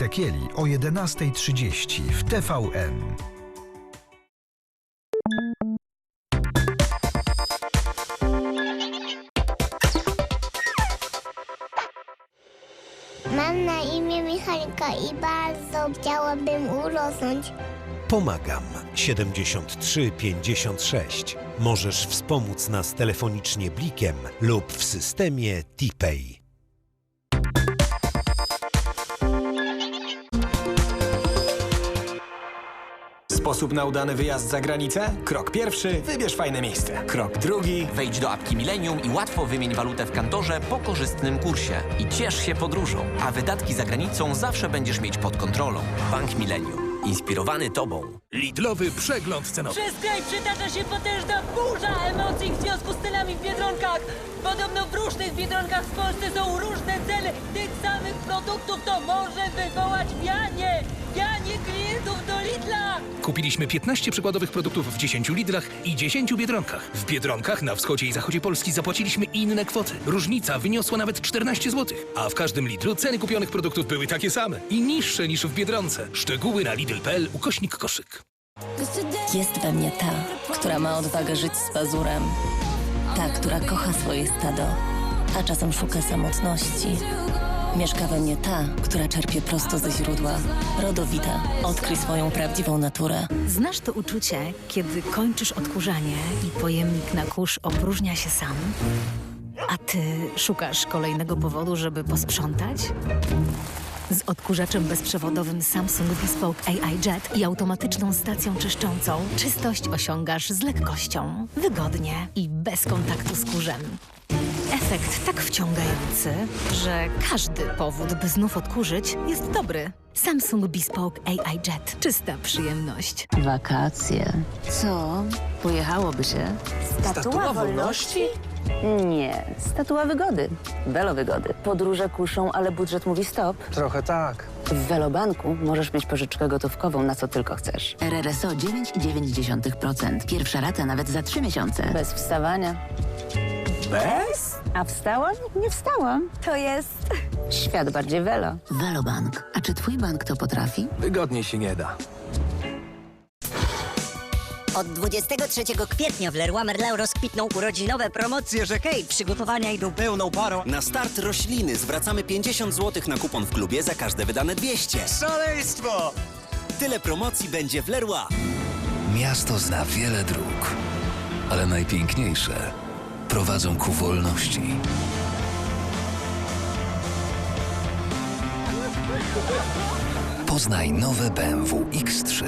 Tekieli o 11.30 w TVN. Mam na imię Michalika i bardzo chciałabym urosnąć. Pomagam 73 56. Możesz wspomóc nas telefonicznie blikiem lub w systemie TPay. Sposób na udany wyjazd za granicę? Krok pierwszy, wybierz fajne miejsce. Krok drugi, Wejdź do apki Millennium i łatwo wymień walutę w kantorze po korzystnym kursie. I ciesz się podróżą, a wydatki za granicą zawsze będziesz mieć pod kontrolą. Bank Millennium. Inspirowany Tobą. Lidlowy przegląd cenowy. Przez kraj przytacza się potężna burza emocji w związku z cenami w Biedronkach. Podobno w różnych Biedronkach w Polsce są różne ceny tych samych produktów. To może wywołać wianie. Kupiliśmy 15 przykładowych produktów w 10 Lidlach i 10 Biedronkach. W Biedronkach na wschodzie i zachodzie Polski zapłaciliśmy inne kwoty. Różnica wyniosła nawet 14 zł. A w każdym Lidlu ceny kupionych produktów były takie same i niższe niż w Biedronce. Szczegóły na lidl.pl ukośnik koszyk. Jest we mnie ta, która ma odwagę żyć z pazurem. Ta, która kocha swoje stado, a czasem szuka samotności. Mieszka we mnie ta, która czerpie prosto ze źródła. Rodowita. Odkryj swoją prawdziwą naturę. Znasz to uczucie, kiedy kończysz odkurzanie i pojemnik na kurz opróżnia się sam? A ty szukasz kolejnego powodu, żeby posprzątać? Z odkurzaczem bezprzewodowym Samsung Bespoke AI Jet i automatyczną stacją czyszczącą czystość osiągasz z lekkością, wygodnie i bez kontaktu z kurzem. Efekt tak wciągający, że każdy powód, by znów odkurzyć, jest dobry. Samsung Bespoke AI Jet. Czysta przyjemność. Wakacje. Co? Pojechałoby się? statua wolności? Nie. Statua wygody. Welo wygody. Podróże kuszą, ale budżet mówi stop. Trochę tak. W Welobanku możesz mieć pożyczkę gotówkową na co tylko chcesz. RRSO 9,9%. Pierwsza rata nawet za 3 miesiące. Bez wstawania. Bez? A wstałam? Nie wstałam. To jest... Świat bardziej Welo. Velobank. A czy twój bank to potrafi? Wygodniej się nie da. Od 23 kwietnia w Leroy Merlin rozkwitną urodzinowe promocje, że hej, przygotowania idą pełną parą. Na start rośliny zwracamy 50 zł na kupon w klubie za każde wydane 200. Szaleństwo! Tyle promocji będzie w Leroy. Miasto zna wiele dróg, ale najpiękniejsze prowadzą ku wolności. Poznaj nowe BMW X3.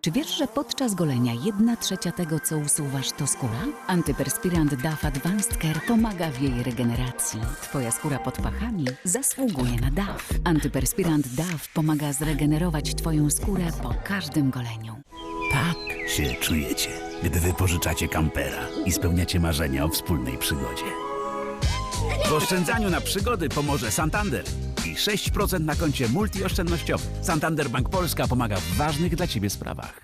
Czy wiesz, że podczas golenia jedna trzecia tego, co usuwasz, to skóra? Antyperspirant DAF Advanced Care pomaga w jej regeneracji. Twoja skóra pod pachami zasługuje na DAF. Antyperspirant DAF pomaga zregenerować Twoją skórę po każdym goleniu. Tak się czujecie, gdy wypożyczacie kampera i spełniacie marzenia o wspólnej przygodzie. W oszczędzaniu na przygody pomoże Santander i 6% na koncie multioszczędnościowym. Santander Bank Polska pomaga w ważnych dla Ciebie sprawach.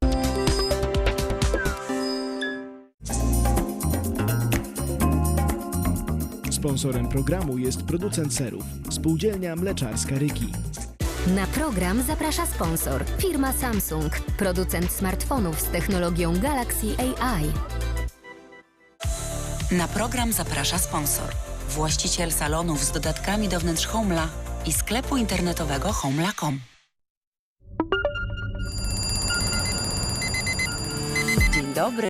Sponsorem programu jest producent serów, spółdzielnia mleczarska Ryki. Na program zaprasza sponsor, firma Samsung, producent smartfonów z technologią Galaxy AI. Na program zaprasza sponsor, właściciel salonów z dodatkami do wnętrz Homla i sklepu internetowego homla.com. Dzień dobry.